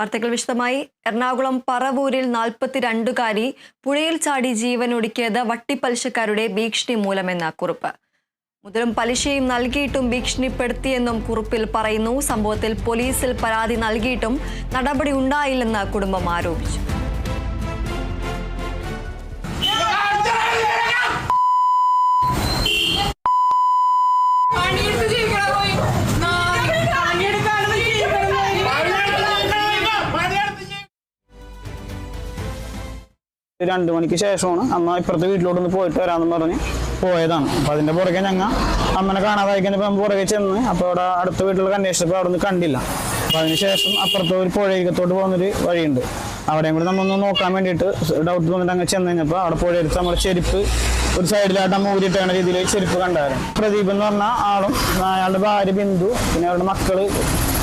വാർത്തകൾ വിശദമായി. എറണാകുളം പറവൂരിൽ നാൽപ്പത്തിരണ്ടുകാരി പുഴയിൽ ചാടി ജീവൻ ഒടുക്കിയത് വട്ടിപ്പലിശക്കാരുടെ ഭീഷണി മൂലമെന്ന കുറിപ്പ്. മുതലും പലിശയും നൽകിയിട്ടും ഭീഷണിപ്പെടുത്തിയെന്നും കുറിപ്പിൽ പറയുന്നു. സംഭവത്തിൽ പോലീസിൽ പരാതി നൽകിയിട്ടും നടപടി ഉണ്ടായില്ലെന്ന് കുടുംബം ആരോപിച്ചു. പണിയെടുത്ത് രണ്ടു മണിക്ക് ശേഷമാണ് അമ്മ ഇപ്പുറത്തെ വീട്ടിലോട്ടൊന്ന് പോയിട്ട് വരാമെന്ന് പറഞ്ഞ് പോയതാണ്. അപ്പൊ അതിന്റെ പുറകെ ഞങ്ങൾ അമ്മനെ കാണാതായി കഴിഞ്ഞപ്പോൾ അമ്മ പുറകെ ചെന്ന് അപ്പോൾ അവിടെ അടുത്ത വീട്ടിലുള്ള അന്വേഷിച്ചപ്പോൾ അവിടെ നിന്ന് കണ്ടില്ല. അപ്പൊ അതിനുശേഷം അപ്പുറത്തെ ഒരു പുഴയിലത്തോട്ട് പോകുന്നൊരു വഴിയുണ്ട്. അവിടെയും കൂടി നമ്മൊന്ന് നോക്കാൻ വേണ്ടിയിട്ട് ഡൗട്ട് തോന്നിട്ട് അങ്ങ് ചെന്ന് കഴിഞ്ഞപ്പോൾ അവിടെ പുഴയെടുത്ത് നമ്മുടെ ചെരുപ്പ് ഒരു സൈഡിലായിട്ട് നമ്മൾ ഊരിട്ടാണ് രീതിയിൽ ചെരുപ്പ് കണ്ടായിരുന്നു. പ്രദീപ് എന്ന് പറഞ്ഞ ആളും അയാളുടെ ഭാര്യ ബിന്ദു പിന്നെ അവരുടെ മക്കൾ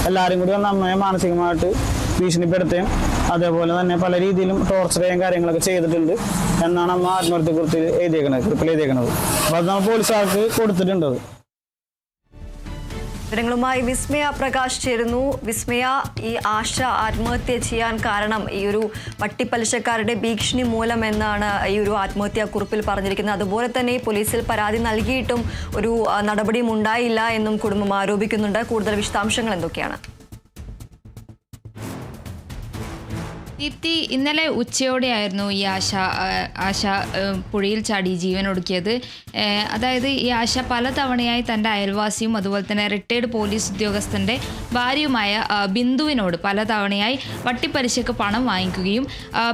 എല്ലാവരും കൂടി വന്ന് അമ്മയെ മാനസികമായിട്ട് ഭീഷണിപ്പെടുത്തുകയും അതേപോലെ തന്നെ പല രീതിയിലും ടോർച്ചറേയും കാര്യങ്ങളൊക്കെ ചെയ്തിട്ടുണ്ട് എന്നാണ് അമ്മ ആത്മഹത്യക്കുറിച്ച് എഴുതിയേക്കുന്നത് കുറിപ്പിൽ എഴുതിയേക്കുന്നത് അപ്പോൾ അത് നമ്മൾ പോലീസുകാർക്ക് കൊടുത്തിട്ടുണ്ട് വിവരങ്ങളുമായി വിസ്മയ പ്രകാശ് ചേരുന്നു. വിസ്മയ ഈ ആശ ആത്മഹത്യ ചെയ്യാൻ കാരണം ഈ ഒരു വട്ടിപ്പലിശക്കാരുടെ ഭീഷണി മൂലം എന്നാണ് ഈ ഒരു ആത്മഹത്യാ കുറിപ്പിൽ പറഞ്ഞിരിക്കുന്നത്. അതുപോലെ തന്നെ പോലീസിൽ പരാതി നൽകിയിട്ടും ഒരു നടപടിയും ഉണ്ടായില്ല എന്നും കുടുംബം ആരോപിക്കുന്നുണ്ട്. കൂടുതൽ വിശദാംശങ്ങൾ എന്തൊക്കെയാണ്? ദീപ്തി ഇന്നലെ ഉച്ചയോടെയായിരുന്നു ഈ ആശ ആശ പുഴയിൽ ചാടി ജീവൻ ഒടുക്കിയത്. അതായത് ഈ ആശ പലതവണയായി തന്റെ അയൽവാസിയും അതുപോലെ തന്നെ റിട്ടയർഡ് പോലീസ് ഉദ്യോഗസ്ഥന്റെ ഭാര്യയുമായ ബിന്ദുവിനോട് പലതവണയായി വട്ടിപ്പലിശക്ക് പണം വാങ്ങിക്കുകയും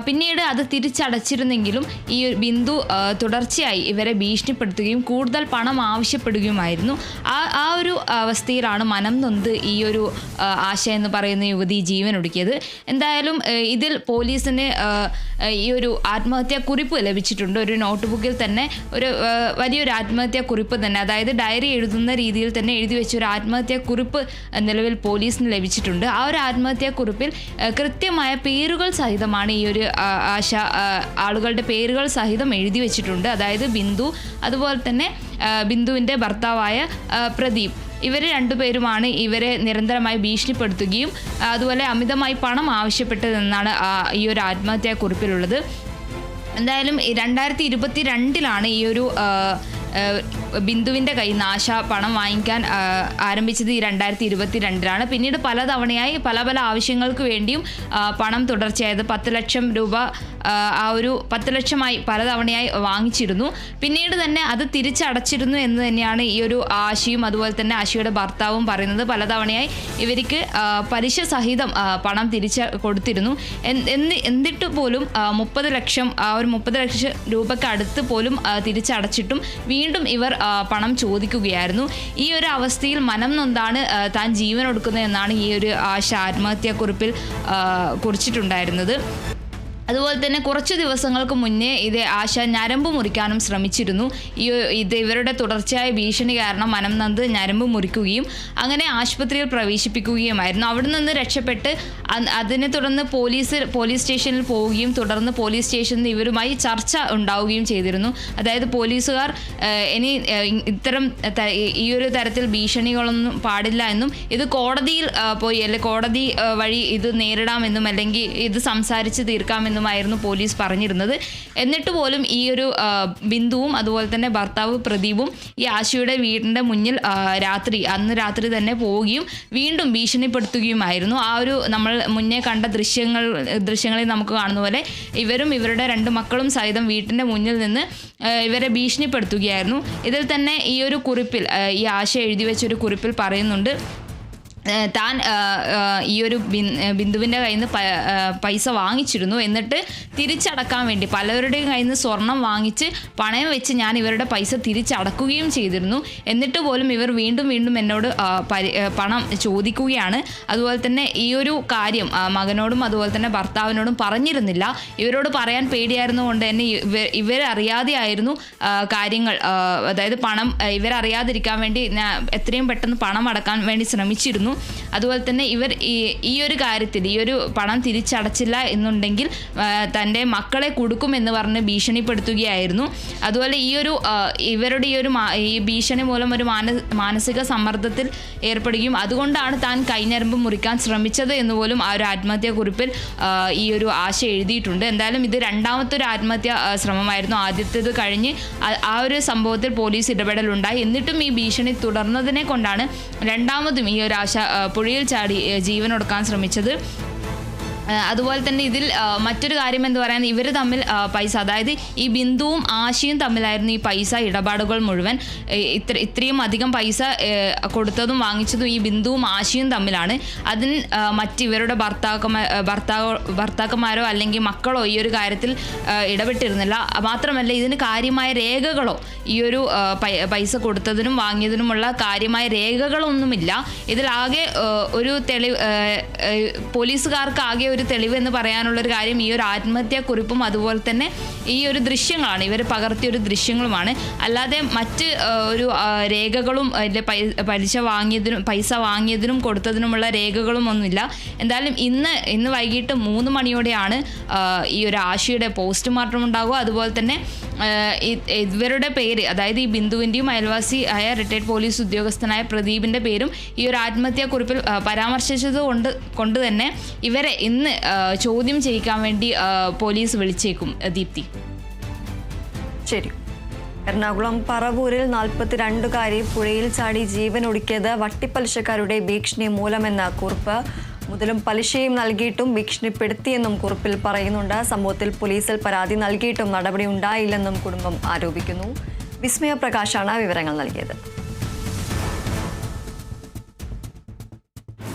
പിന്നീട് അത് തിരിച്ചടച്ചിരുന്നെങ്കിലും ഈ ബിന്ദു തുടർച്ചയായി ഇവരെ ഭീഷണിപ്പെടുത്തുകയും കൂടുതൽ പണം ആവശ്യപ്പെടുകയുമായിരുന്നു. ആ ആ ഒരു അവസ്ഥയിലാണ് മനം നൊന്ത് ഈ ഒരു ആശ എന്ന് പറയുന്ന യുവതി ജീവൻ ഒടുക്കിയത്. എന്തായാലും ഇതിൽ പോലീസിന് ഈ ഒരു ആത്മഹത്യാ കുറിപ്പ് ലഭിച്ചിട്ടുണ്ട്. ഒരു നോട്ട്ബുക്കിൽ തന്നെ ഒരു വലിയൊരു ആത്മഹത്യാ കുറിപ്പ് തന്നെ അതായത് ഡയറി എഴുതുന്ന രീതിയിൽ തന്നെ എഴുതി വെച്ച ഒരു ആത്മഹത്യാ കുറിപ്പ് ഏഹ്, നിലവിൽ പോലീസിന് ലഭിച്ചിട്ടുണ്ട്. ആ ഒരു ആത്മഹത്യാ കുറിപ്പിൽ കൃത്യമായ പേരുകൾ സഹിതമാണ് ഈ ഒരു ആശ ആളുകളുടെ പേരുകൾ സഹിതം എഴുതി വെച്ചിട്ടുണ്ട്. അതായത് ബിന്ദു അതുപോലെ തന്നെ ബിന്ദുവിന്റെ ഭർത്താവായ പ്രദീപ്. ഇവർ രണ്ടുപേരുമാണ് ഇവരെ നിരന്തരമായി ഭീഷണിപ്പെടുത്തുകയും അതുപോലെ അമിതമായി പണം ആവശ്യപ്പെട്ടതെന്നാണ് ഈ ഒരു ആത്മഹത്യാക്കുറിപ്പിലുള്ളത് എന്തായാലും രണ്ടായിരത്തി ഇരുപത്തി രണ്ടിലാണ് ഈ ഒരു ബിന്ദുവിന്റെ കയ്യിൽ നിന്ന് ആശ പണം വാങ്ങിക്കാൻ ആരംഭിച്ചത് ഈ രണ്ടായിരത്തി ഇരുപത്തി രണ്ടിലാണ് പിന്നീട് പലതവണയായി പല പല ആവശ്യങ്ങൾക്ക് വേണ്ടിയും പണം തുടർച്ചയായത് പത്ത് ലക്ഷം രൂപ ആ, ഒരു പത്ത് ലക്ഷമായി പലതവണയായി വാങ്ങിച്ചിരുന്നു. പിന്നീട് തന്നെ അത് തിരിച്ചടച്ചിരുന്നു എന്ന് തന്നെയാണ് ഈ ഒരു ആശയും അതുപോലെ തന്നെ ആശയുടെ ഭർത്താവും പറയുന്നത്. പലതവണയായി ഇവർക്ക് പലിശ സഹിതം പണം തിരിച്ച് കൊടുത്തിരുന്നു. എന്ന് എന്നിട്ട് പോലും മുപ്പത് ലക്ഷം ആ ഒരു മുപ്പത് ലക്ഷം രൂപയ്ക്ക് അടുത്ത് പോലും തിരിച്ചടച്ചിട്ടും വീണ്ടും ഇവർ പണം ചോദിക്കുകയായിരുന്നു. ഈ ഒരു അവസ്ഥയിൽ മനം നൊന്താണ് താൻ ജീവൻ ഒടുക്കുന്നത് എന്നാണ് ഈ ഒരു ആശ ആത്മഹത്യാക്കുറിപ്പിൽ കുറിച്ചിട്ടുണ്ടായിരുന്നത്. അതുപോലെ തന്നെ കുറച്ച് ദിവസങ്ങൾക്ക് മുന്നേ ഇത് ആശ ഞരമ്പ് മുറിക്കാനും ശ്രമിച്ചിരുന്നു. ഈ ഇത് ഇവരുടെ തുടർച്ചയായ ഭീഷണി കാരണം നന്ത് ഞരമ്പ് മുറിക്കുകയും അങ്ങനെ ആശുപത്രിയിൽ പ്രവേശിപ്പിക്കുകയുമായിരുന്നു. അവിടെ നിന്ന് രക്ഷപ്പെട്ട് അതിനെ തുടർന്ന് പോലീസ് പോലീസ് സ്റ്റേഷനിൽ പോവുകയും തുടർന്ന് പോലീസ് സ്റ്റേഷനിൽ ഇവരുമായി ചർച്ച ഉണ്ടാവുകയും ചെയ്തിരുന്നു. അതായത് പോലീസുകാർ ഇനി ഇത്തരം ഈ ഒരു തരത്തിൽ ഭീഷണികളൊന്നും പാടില്ല എന്നും ഇത് കോടതിയിൽ പോയി അല്ലെ കോടതി വഴി ഇത് നേരിടാമെന്നും അല്ലെങ്കിൽ ഇത് സംസാരിച്ച് തീർക്കാമെന്നുമായിരുന്നു പോലീസ് പറഞ്ഞിരുന്നത്. എന്നിട്ട് പോലും ഈ ഒരു ബിന്ദുവും അതുപോലെ തന്നെ ഭർത്താവ് പ്രദീപും ഈ ആശയുടെ വീടിന്റെ മുന്നിൽ രാത്രി അന്ന് രാത്രി തന്നെ പോവുകയും വീണ്ടും ഭീഷണിപ്പെടുത്തുകയുമായിരുന്നു. ആ ഒരു നമ്മൾ മുന്നേ കണ്ട ദൃശ്യങ്ങൾ ദൃശ്യങ്ങളിൽ നമുക്ക് കാണുന്ന പോലെ ഇവരും ഇവരുടെ രണ്ട് മക്കളും സഹിതം വീട്ടിന്റെ മുന്നിൽ നിന്ന് ഇവരെ ഭീഷണിപ്പെടുത്തുകയായിരുന്നു. ഇതിൽ തന്നെ ഈ ഒരു കുറിപ്പിൽ ഈ ആശ എഴുതി വെച്ചൊരു കുറിപ്പിൽ പറയുന്നുണ്ട്. താൻ ഈ ഒരു ബിന്ദുവിന്റെ കയ്യിൽ നിന്ന് പൈസ വാങ്ങിച്ചിരുന്നു. എന്നിട്ട് തിരിച്ചടക്കാൻ വേണ്ടി പലവരുടെയും കയ്യിൽ നിന്ന് സ്വർണം വാങ്ങിച്ച് പണയം വെച്ച് ഞാൻ ഇവരുടെ പൈസ തിരിച്ചടക്കുകയും ചെയ്തിരുന്നു. എന്നിട്ട് പോലും ഇവർ വീണ്ടും വീണ്ടും എന്നോട് പണം ചോദിക്കുകയാണ്. അതുപോലെ തന്നെ ഈ ഒരു കാര്യം മകനോടും അതുപോലെ തന്നെ ഭർത്താവിനോടും പറഞ്ഞിരുന്നില്ല. ഇവരോട് പറയാൻ പേടിയായിരുന്നു കൊണ്ട് തന്നെ ഇവർ ഇവരറിയാതെയായിരുന്നു കാര്യങ്ങൾ. അതായത് പണം ഇവരറിയാതിരിക്കാൻ വേണ്ടി ഞാൻ എത്രയും പെട്ടെന്ന് പണം അടക്കാൻ വേണ്ടി ശ്രമിച്ചിരുന്നു. അതുപോലെ തന്നെ ഇവർ ഈ ഒരു കാര്യത്തിൽ ഈ ഒരു പണം തിരിച്ചടച്ചില്ല എന്നുണ്ടെങ്കിൽ തന്റെ മക്കളെ കൊടുക്കുമെന്ന് പറഞ്ഞ് ഭീഷണിപ്പെടുത്തുകയായിരുന്നു. അതുപോലെ ഈ ഒരു ഇവരുടെ ഈ ഒരു ഈ ഭീഷണി മൂലം ഒരു മാനസിക സമ്മർദ്ദത്തിൽ ഏർപ്പെടുകയും അതുകൊണ്ടാണ് താൻ കൈഞ്ഞരമ്പ് മുറിക്കാൻ ശ്രമിച്ചത് എന്ന് പോലും ആ ഒരു ആത്മഹത്യാ കുറിപ്പിൽ ഈ ഒരു ആശ എഴുതിയിട്ടുണ്ട്. എന്തായാലും ഇത് രണ്ടാമത്തെ ഒരു ആത്മഹത്യാ ശ്രമമായിരുന്നു. ആദ്യത്തേത് കഴിഞ്ഞ് ആ- ഒരു സംഭവത്തിൽ പോലീസ് ഇടപെടലുണ്ടായി. എന്നിട്ടും ഈ ഭീഷണി തുടർന്നതിനെ കൊണ്ടാണ് രണ്ടാമതും ഈ ഒരു ആശ പുഴയിൽ ചാടി ജീവനൊടുക്കാൻ ശ്രമിച്ചത്. അതുപോലെ തന്നെ ഇതിൽ മറ്റൊരു കാര്യം എന്ന് പറയുന്നത് ഇവർ തമ്മിൽ പൈസ അതായത് ഈ ബിന്ദുവും ആശയും തമ്മിലായിരുന്നു ഈ പൈസ ഇടപാടുകൾ മുഴുവൻ. ഇത്ര ഇത്രയും അധികം പൈസ കൊടുത്തതും വാങ്ങിച്ചതും ഈ ബിന്ദുവും ആശയും തമ്മിലാണ്. അതിന് മറ്റിവരുടെ മറ്റ് ഇവരുടെ ഭർത്താക്കന്മാ ഭർത്താവ് ഭർത്താക്കന്മാരോ അല്ലെങ്കിൽ മക്കളോ ഈ ഒരു കാര്യത്തിൽ ഇടപെട്ടിരുന്നില്ല. മാത്രമല്ല ഇതിന് കാര്യമായ രേഖകളോ ഈ ഒരു പൈസ കൊടുത്തതിനും വാങ്ങിയതിനുമുള്ള കാര്യമായ രേഖകളൊന്നുമില്ല. ഇതിലാകെ ഒരു തെളിവ് പോലീസുകാർക്ക് ആകെ ഒരു തെളിവ് എന്ന് പറയാനുള്ള ഒരു കാര്യം ഈ ഒരു ആത്മഹത്യാ കുറിപ്പും അതുപോലെ തന്നെ ഈ ഒരു ദൃശ്യങ്ങളാണ്. ഇവർ പകർത്തിയ ഒരു ദൃശ്യങ്ങളുമാണ്. അല്ലാതെ മറ്റ് ഒരു രേഖകളും അതിന്റെ പലിശ വാങ്ങിയതിനും പൈസ വാങ്ങിയതിനും കൊടുത്തതിനുമുള്ള രേഖകളും ഒന്നുമില്ല. എന്തായാലും ഇന്ന് ഇന്ന് വൈകിട്ട് മൂന്ന് മണിയോടെയാണ് ഈ ഒരു ആശയുടെ പോസ്റ്റ്മോർട്ടം ഉണ്ടാകുക അതുപോലെ തന്നെ ഇവരുടെ പേര് അതായത് ഈ ബിന്ദുവിന്റെയും അയൽവാസി ആയ റിട്ടയർഡ് പോലീസ് ഉദ്യോഗസ്ഥനായ പ്രദീപിന്റെ പേരും ഈ ഒരു ആത്മഹത്യാ കുറിപ്പിൽ ആ, പരാമർശിച്ചത് കൊണ്ട് കൊണ്ട് തന്നെ ഇവരെ ഇന്ന് ചോദ്യം ചെയ്യിക്കാൻ വേണ്ടി പോലീസ് വിളിച്ചേക്കും ദീപ്തി. ശരി. എറണാകുളം പറവൂരിൽ നാൽപ്പത്തിരണ്ടുകാരി പുഴയിൽ ചാടി ജീവൻ ഒടുക്കിയത് വട്ടിപ്പലിശക്കാരുടെ ഭീഷണി മൂലമെന്ന കുറിപ്പ് മുതലും പലിശയും നൽകിയിട്ടും ഭീഷണിപ്പെടുത്തിയെന്നും കുറിപ്പിൽ പറയുന്നുണ്ട്. സംഭവത്തിൽ പോലീസിൽ പരാതി നൽകിയിട്ടും നടപടി ഉണ്ടായില്ലെന്നും കുടുംബം ആരോപിക്കുന്നു. വിസ്മയ പ്രകാശാണ് വിവരങ്ങൾ നൽകിയത്.